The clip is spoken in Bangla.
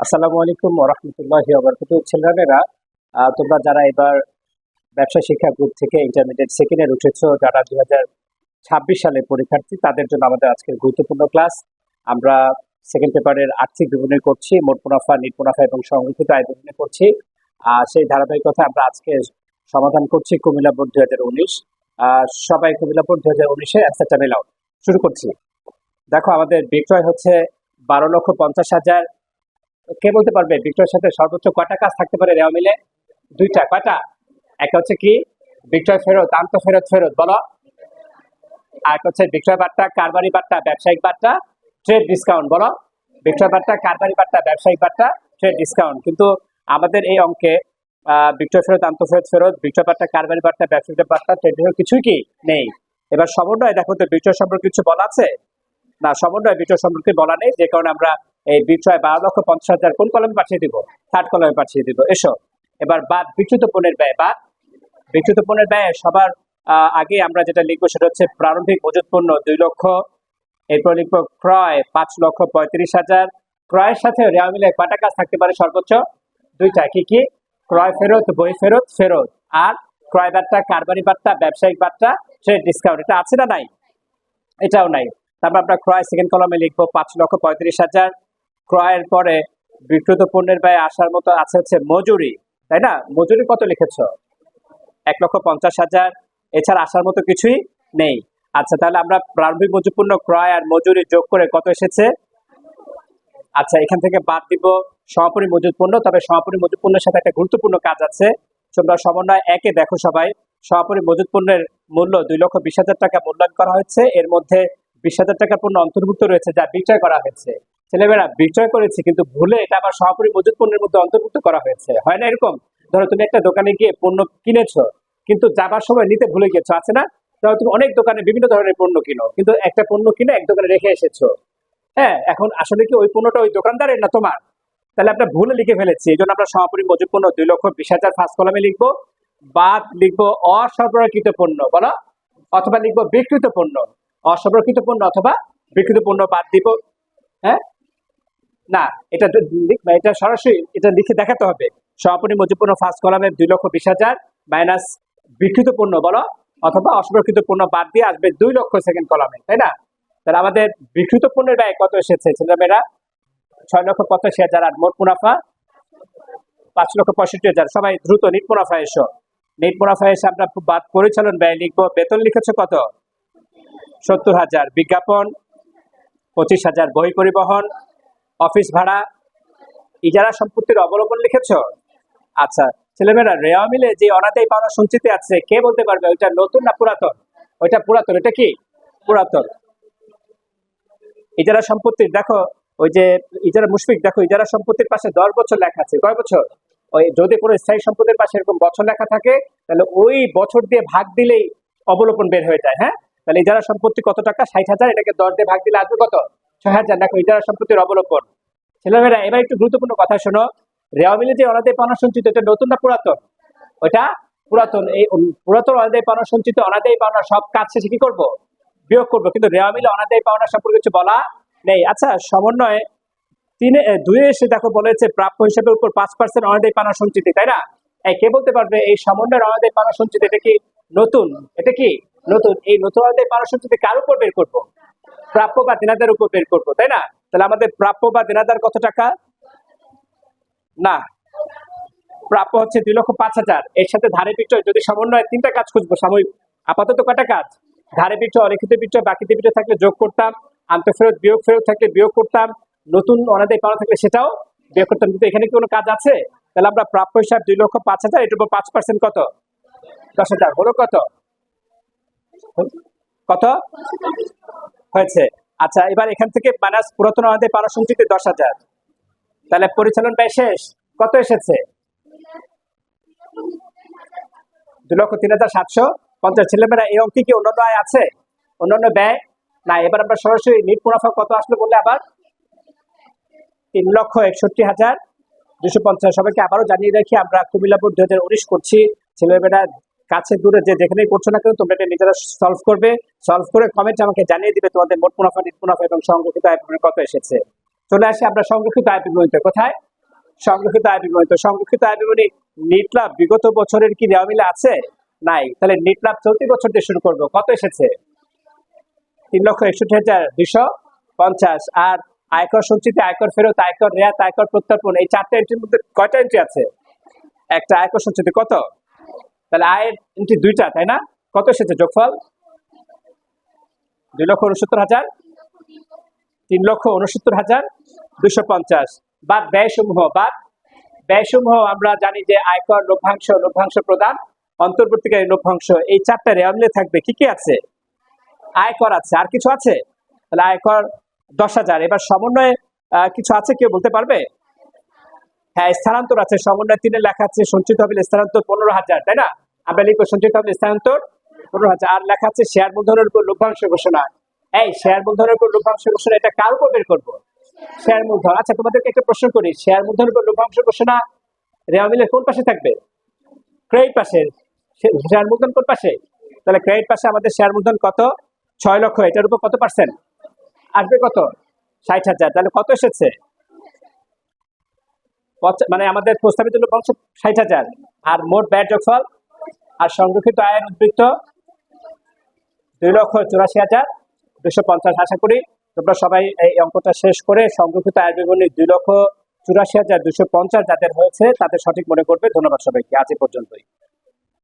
আসসালামু আলাইকুম রহমতুল্লাহ আবরকাত আহ, তোমরা যারা এবার ব্যবসা শিক্ষা গ্রুপ থেকে ইন্টারমিডিয়েট সেকেন্ড উঠেছো যারা হাজার ছাব্বিশ সালের পরীক্ষার্থী তাদের জন্য আমাদের আজকের গুরুত্বপূর্ণ ক্লাস আমরা সেকেন্ড পেপারের আর্থিক বিবরণী করছি মোট মুনাফা নিট মুনাফা এবং সংরক্ষিত আয় বিবরণী করছি। আর সেই ধারাবাহিকতা আমরা আজকে সমাধান করছি কুমিল্লা বোর্ড দুই হাজার উনিশ। সবাই কুমিল্লা বোর্ড দুই হাজার উনিশে অ্যান্সারটা মেলাও শুরু করছি। দেখো আমাদের বিক্রয় হচ্ছে বারো লক্ষ পঞ্চাশ হাজার কে বলতে পারবে? বিক্রয়ের সাথে সর্বোচ্চ কয়টা কাজ থাকতে পারে রেওয়া মিলে? দুইটা, কয়টা? একটা হচ্ছে কি? বিক্রয় ফেরত আন্ত ফেরত ফেরত, বলো। আর হচ্ছে বিক্রয় বার্তা, কারবারি বার্তা, ব্যবসায়িক বার্তা ট্রেড ডিসকাউন্ট বলো। বিক্রয় বার্তা, কারবারি বার্তা, ব্যবসায়িক বার্তা ট্রেড ডিসকাউন্ট কিন্তু আমাদের এই অঙ্কে বিক্রয় ফেরত আন্ত ফেরত ফেরত বিক্রয় বার্তা, কারবারি বার্তা, ব্যবসায়িক বার্তা ট্রেড ডিসকাউন্ট কিছুই কি? নেই। এবার সমন্বয়, দেখো তো বিক্রয় সম্পর্কে কিছু বলা আছে? না, সমন্বয় বিক্রয় সম্পর্কে বলা নেই, যে কারণে আমরা এই বিক্রয় বারো লক্ষ পঞ্চাশ হাজার কোন কলমে পাঠিয়ে দিব? থার্ড কলমে পাঠিয়ে দিব। এসো। এবার বাদ বিচ্যুত পণ্যের ব্যয়, বাদ বিচ্যুত পণ্যের ব্যয় সবার আগে আমরা যেটা লিখব সেটা হচ্ছে প্রারম্ভিক মজুত পণ্য দুই লক্ষ, এরপর লিখব ক্রয় পাঁচ লক্ষ পঁয়ত্রিশ হাজার। ক্রয়ের সাথে রেওয়া মিলে কয়টা কাজ থাকতে পারে সর্বোচ্চ দুইটা। কি কি? ক্রয় ফেরত, বই ফেরত ফেরত। আর ক্রয় বার্তা, কারবারি বার্তা, ব্যবসায়িক বার্তা ট্রেড ডিসকাউন্ট এটা আছে না নাই? এটাও নাই। তারপর আমরা ক্রয় সেকেন্ড কলমে লিখব পাঁচ লক্ষ পঁয়ত্রিশ হাজার। ক্রয়ের পরে বিক্রিত পণ্যের ব্যয় আসার মতো আছে হচ্ছে মজুরি, তাই না? মজুরি কত লিখেছ? এক লক্ষ পঞ্চাশ হাজার। এছাড়া আসার মতো কিছুই নেই। আচ্ছা তাহলে আমরা প্রারম্ভিক মজুর পণ্য ক্রয় আর মজুরি যোগ করে কত এসেছে? আচ্ছা এখান থেকে বাদ দিব সমাপনী মজুত পণ্য তবে সমাপনী মজুত পণ্যের সাথে একটা গুরুত্বপূর্ণ কাজ আছে। তোমরা সমন্বয় একে দেখো সবাই। সমাপনী মজুত পণ্যের মূল্য দুই লক্ষ বিশ হাজার টাকা মূল্যায়ন করা হয়েছে। এর মধ্যে বিশ হাজার টাকা পণ্য অন্তর্ভুক্ত রয়েছে যা বিক্রয় করা হয়েছে। ছেলেমেয়েরা বিক্রয় করেছে, কিন্তু ভুলে এটা আবার সমাপনী মজুত পণ্যের মধ্যে অন্তর্ভুক্ত করা হয়েছে। হয় না এরকম? ধরো তুমি একটা দোকানে গিয়ে পণ্য কিনেছো, কিন্তু যাবার সময় নিতে ভুলে গেছো আছে না? ধরো তুমি অনেক দোকানে বিভিন্ন ধরনের পণ্য কিনো, কিন্তু একটা পণ্য কিনে এক দোকানে রেখে এসেছ। হ্যাঁ এখন আসলে কি ওই পণ্যটা ওই দোকানদারের না তোমার? তাহলে আমরা ভুলে লিখে ফেলেছি এই জন্য আমরা সমাপনী মজুত পণ্য দুই লক্ষ বিশ হাজার ফার্স্ট কলমে লিখব, বাদ লিখব অসরবরাহকৃত পণ্য, বলো? অথবা লিখব বিকৃত পণ্য, অসরবরাহকৃত পণ্য অথবা বিকৃত পণ্য বাদ দিব হ্যাঁ? না, এটা এটা সরাসরি এটা লিখে দেখাতে হবে। সমাপনী মজুত পণ্য ফার্স্ট কলমে দুই লক্ষ বিশ হাজার মাইনাস বিকৃত পণ্য বলো, অথবা অসংরক্ষিত পণ্য বাদ দিয়ে আসবে দুই লক্ষ সেকেন্ড কলমে, তাই না? তাহলে আমাদের বিকৃত পণ্যের ব্যয় কত এসেছে ছেলেমেয়েরা ছয় লক্ষ পঁচাশি হাজার আর মোট মুনাফা? পাঁচ লক্ষ পঁয়ষট্টি হাজার। সবাই দ্রুত নিট মুনাফা এসো। নিট মুনাফা এসে আমরা বাদ পরিচালন ব্যয় লিখব। বেতন লিখেছো কত? সত্তর হাজার। বিজ্ঞাপন পঁচিশ হাজার। বই পরিবহন অফিস ভাড়া, ইজারা সম্পত্তির অবলম্বন লিখেছো? আচ্ছা ছেলেমেয়েরা, রেওয়া মিলে যে অনাদায়ী পাওনা সঞ্চিতি আছে, কে বলতে পারবে? ওইটা নতুন না পুরাতন? ওইটা পুরাতন, এটা কি? পুরাতন। ইজারা সম্পত্তির, দেখো, ওই যে ইজারা মুশফিক, দেখো, ইজারা সম্পত্তির পাশে দশ বছর লেখা আছে। কয় বছর? ওই যদি কোনো স্থায়ী সম্পত্তির পাশে এরকম বছর লেখা থাকে, তাহলে ওই বছর দিয়ে ভাগ দিলেই অবলোপন বের হয়ে যায় হ্যাঁ? তাহলে ইজারা সম্পত্তি কত টাকা? ষাট হাজার, এটাকে দশ দিয়ে ভাগ দিলে আসবে কত? ছয় হাজার। দেখো ইজারা সম্পত্তির অবলোপন ছেলেমেয়েরা, এবার একটু গুরুত্বপূর্ণ কথা শোনো। রেওয়া মিলে যে অনাদায় পাওনা সঞ্চিত, এটা নতুন না পুরাতন? ওইটা পুরাতন। এই পুরাতন অনাদায় পাওনা সঞ্চিত অনাদায়ী পাওনা সব কাজ শেষে কি করব? বিয়োগ করব। কিন্তু রেওয়া মিলে অনাদায়ী পাওনা সম্পর্কে কিছু বলা নেই। আচ্ছা সমন্বয়ে তিনে দুয়ে এসে দেখো বলেছে, প্রাপ্য হিসেবে উপর পাঁচ পার্সেন্ট অনাদায়ী পাওনা সঞ্চিতি, তাই না? কে বলতে পারবে? এই সমন্বয়ের অনাদায় পাওনা সঞ্চিত, এটা কি নতুন? এটা কি নতুন? এই নতুন অনাদায়ী পাওনা সঞ্চিতি কার উপর বের করব? প্রাপ্য বা দিনাদার উপর বের করব, তাই না? তাহলে আমাদের প্রাপ্য বা দিনাদার কত টাকা? না। প্রাপ্য হচ্ছে দুই লক্ষ পাঁচ হাজার। এর সাথে ধারে বিক্রয়, যদি সমন্বয় তিনটা কাজ খুঁজবো, সাময়িক। আপাতত কটা কাজ? ধারে বিক্রয়, অলিখিত বিক্রয় বাকিতে বিক্রয় থাকলে যোগ করতাম। আন্তঃফেরত, বিয়োগ ফেরত থাকলে বিয়োগ করতাম। নতুন অনাদায় পাওয়া থাকলে সেটাও বিয়োগ করতাম। কিন্তু এখানে কি কোনো কাজ আছে? তাহলে আমরা প্রাপ্য হিসাব দুই লক্ষ পাঁচ হাজার উপর পাঁচ পার্সেন্ট কত? দশ হাজার। হলো কত? কত? হয়েছে। আচ্ছা এবার এখান থেকে মাইনাস পুরাতন অনাদায় পাওয়া সঞ্চিত দশ হাজার। তাহলে পরিচালন ব্যয় শেষ। কত এসেছে? দু লক্ষ তিন হাজার সাতশো পঞ্চাশ। ছেলেমেয়েরা এই অঙ্কে কি অন্যান্য আয় আছে? অন্যান্য ব্যয়? না, এবার আমরা সরাসরি নিট মুনাফা কত আসলো বললে আবার? তিন লক্ষ একষট্টি হাজার দুশো পঞ্চাশ। সবাইকে আবারও জানিয়ে রাখি, আমরা কুমিল্লা হাজার উনিশ করছি। ছেলেমেয়েরা কাছে দূরে যে যেখানেই করছ না কেন, তোমরা এটা নিজেরা সলভ করবে। সলভ করে কমেন্ট আমাকে জানিয়ে দিবে তোমাদের মোট মুনাফা, নিট মুনাফা এবং সংরক্ষিত আয় পরিমাণ কত এসেছে। চলে আসি আমরা সংরক্ষিত আয় বিবরণীতে। কোথায়? সংরক্ষিত আয় বিবরণী তো সংরক্ষিত আয় বিবরণী নিট লাভ বিগত বছরের কি দেওয়া মিলে আছে? নাই। তাহলে নিট লাভ চলতি বছর দিয়ে শুরু করব। কত এসেছে? তিন লক্ষ একষট্টি হাজার দুইশো পঞ্চাশ। আর আয়কর সঞ্চিতি, আয়কর ফেরত, আয়কর রেয়াত, আয়কর প্রত্যর্পণ, এই চারটা এন্ট্রির মধ্যে কয়টা এন্ট্রি আছে? একটা আয়কর সঞ্চিতি কত? তাহলে আয়ের এন্ট্রি দুইটা, তাই না? কত এসেছে যোগফল? দুই লক্ষ উনসত্তর হাজার, তিন লক্ষ উনসত্তর হাজার দুশো পঞ্চাশ। বাদ ব্যয়সমূহ বাদ ব্যয়সমূহ আমরা জানি যে আয়কর লভ্যাংশ লভ্যাংশ প্রদান অন্তর্বর্তীকারী লভ্যাংশ, এই চারটা রেওয়া মিলে থাকবে। কি কি আছে? আয়কর আছে। আর কিছু আছে? তাহলে আয়কর দশ হাজার। এবার সমন্বয়ে কিছু আছে কেউ বলতে পারবে? হ্যাঁ স্থানান্তর আছে। সমন্বয় তিনে লেখা আছে, সঞ্চিত হবে স্থানান্তর পনেরো হাজার, তাই না? আমরা লিখব সঞ্চিত হবে স্থানান্তর পনেরো হাজার। আর লেখা আছে, শেয়ার মূলধনের উপর লভ্যাংশ ঘোষণা। এই, শেয়ার মূলধনের উপর লভ্যাংশ ঘোষণা, এটা কার উপর বের করব? শেয়ার মূলধন। আচ্ছা তোমাদেরকে একটা প্রশ্ন করি। শেয়ার মূলধনের উপর লভ্যাংশ ঘোষণা, রেওয়া মিলের কোন পাশে থাকবে? ক্রেডিট পাশে শেয়ার মূলধন কোন পাশে? তাহলে ক্রেডিট পাশে আমাদের শেয়ার মূলধন কত? ছয় লক্ষ। এটার উপর কত পার্সেন্ট আসবে কত? ষাট হাজার। তাহলে কত এসেছে? মানে আমাদের প্রস্তাবিত লভ্যাংশ ষাট হাজার। আর মোট ব্যয় যোগফল আর সংরক্ষিত আয়ের উদ্বৃত্ত দুই লক্ষ চুরাশি হাজার দুশো পঞ্চাশ। আশা করি তোমরা সবাই এই অঙ্কটা শেষ করে সংরক্ষিত আয় বিবরণী দুই লক্ষ চুরাশি হাজার দুশো পঞ্চাশ যাদের হয়েছে তাদের সঠিক মনে করবে। ধন্যবাদ সবাইকে। আজ এ পর্যন্তই।